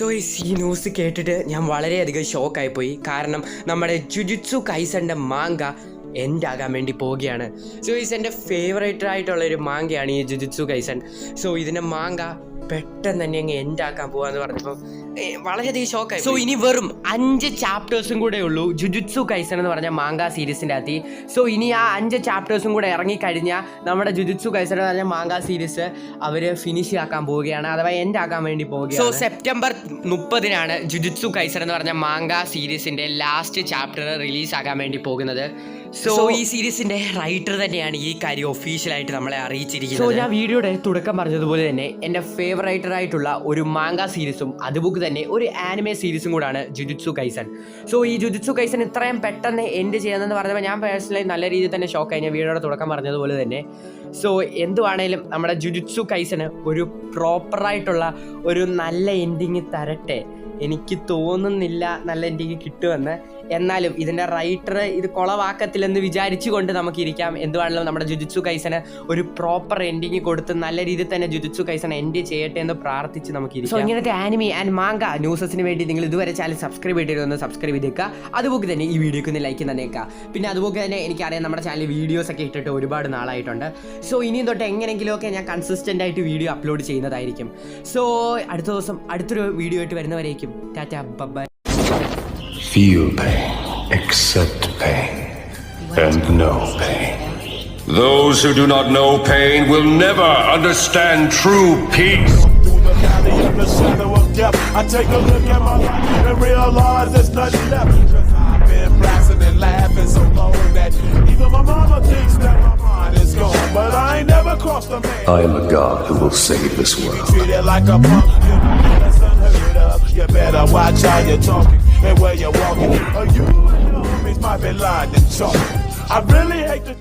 So ഈ news കേട്ടിട്ട് ഞാൻ വളരെയധികം ഷോക്കായി പോയി കാരണം നമ്മുടെ ജുജിത്സു കൈസന്റെ മാങ്ക എന്റെ ആകാൻ വേണ്ടി പോവുകയാണ്. സോ ഈസ് എന്റെ ഫേവറേറ്റ് ആയിട്ടുള്ള ഒരു മാങ്കയാണ് ഈ ജുജിത്സു കൈസൻ സോ ഇതിന്റെ മാങ്ക പെട്ടെന്ന് തന്നെ അങ്ങ് എൻഡ് ആക്കാൻ പോവാന്ന് പറഞ്ഞപ്പോൾ വളരെയധികം ഷോക്കായി സോ ഇനി വെറും അഞ്ച് ചാപ്റ്റേഴ്സും കൂടെ ഉള്ളൂ. ജുജുത്സു കൈസൻ എന്ന് പറഞ്ഞ മാങ്ക സീരീസിന്റെ അകത്ത്. സോ ഇനി ആ അഞ്ച് ചാപ്റ്റേഴ്സും കൂടെ ഇറങ്ങി ഇറങ്ങിക്കഴിഞ്ഞാൽ നമ്മുടെ ജുജുത്സു കൈസൻ എന്ന് പറഞ്ഞ മാങ്ക സീരീസ് അവർ ഫിനിഷ് ആക്കാൻ പോവുകയാണ് അഥവാ എൻഡ് ആക്കാൻ വേണ്ടി പോവുകയാണ്. സോ സെപ്റ്റംബർ മുപ്പതിനാണ് ജുജുത്സു കൈസൻ എന്ന് പറഞ്ഞ മാങ്ക സീരീസിന്റെ ലാസ്റ്റ് ചാപ്റ്റർ റിലീസ് ആകാൻ വേണ്ടി പോകുന്നത്. സോ ഈ സീരീസിന്റെ റൈറ്റർ തന്നെയാണ് ഈ കാര്യം ഒഫീഷ്യലായിട്ട് നമ്മളെ അറിയിച്ചിരിക്കുന്നത്. സോ ഞാൻ വീഡിയോയുടെ തുടക്കം പറഞ്ഞതുപോലെ തന്നെ എന്റെ ഫേവറേറ്റർ ആയിട്ടുള്ള ഒരു മാങ്ക സീരീസും അതുപോലെ തന്നെ ഒരു ആനിമേ സീരീസും കൂടാണ് ജുജുത്സു കൈസൻ സോ ഈ ജുജുത്സു കൈസൻ ഇത്രയും പെട്ടെന്ന് എൻഡ് ചെയ്യുന്നതെന്ന് പറഞ്ഞപ്പോൾ ഞാൻ പേഴ്സണലി നല്ല രീതിയിൽ തന്നെ ഷോക്ക് ആയി. ഞാൻ വീഡിയോയുടെ തുടക്കം പറഞ്ഞതുപോലെ തന്നെ. സോ എന്തുവാണേലും നമ്മുടെ ജുജുത്സു കൈസന് ഒരു പ്രോപ്പറായിട്ടുള്ള ഒരു നല്ല എൻഡിങ് തരട്ടെ. എനിക്ക് തോന്നുന്നില്ല നല്ല എൻഡിങ് കിട്ടുമെന്ന്. എന്നാലും ഇതിന്റെ റൈറ്റർ ഇത് കുളവാക്കത്തില്ലെന്ന് വിചാരിച്ചുകൊണ്ട് നമുക്ക് ഇരിക്കാം. എന്തുവാണല്ലോ നമ്മുടെ ജുജുത്സു കൈസന് ഒരു പ്രോപ്പർ എൻഡിങ് കൊടുത്ത് നല്ല രീതിയിൽ തന്നെ ജുജുത്സു കൈസൻ എൻഡ് ചെയ്യട്ടെ എന്ന് പ്രാർത്ഥിച്ച് നമുക്ക് സോ ഇങ്ങനത്തെ ആനിമി ആൻഡ് മാങ്ക ന്യൂസസിന് വേണ്ടി നിങ്ങൾ ഇതുവരെ ചാനൽ സബ്സ്ക്രൈബ് ചെയ്തിരുന്നു സബ്സ്ക്രൈബ് ചെയ്തേക്കുക. അതുപോലെ തന്നെ ഈ വീഡിയോക്ക് ഒന്ന് ലൈക്ക് തന്നേക്കുക. പിന്നെ അതുപോലെ തന്നെ എനിക്കറിയാം നമ്മുടെ ചാനലിൽ വീഡിയോസ് ഒക്കെ ഇട്ടിട്ട് ഒരുപാട് നാളായിട്ടുണ്ട്. സോ ഇനിയും തൊട്ട് എങ്ങനെയെങ്കിലുമൊക്കെ ഞാൻ കൺസിസ്റ്റന്റ് ആയിട്ട് വീഡിയോ അപ്ലോഡ് ചെയ്യുന്നതായിരിക്കും. സോ അടുത്ത ദിവസം അടുത്തൊരു വീഡിയോ ആയിട്ട് വരുന്നവരേക്കും. Tata bye Feel pain, accept pain, and know pain. Those who do not know pain will never understand true peace. through the valley of the shadow of death. I take a look at my life and realize there's nothing left. Cause I've been blasting and laughing so long that even my mama thinks that my mind is gone. But I ain't never crossed a man. I am a god who will save this world. Treated like a punk, watch how you're talking and where you're walking. Or you and your homies might be lying and chalk. I really hate to.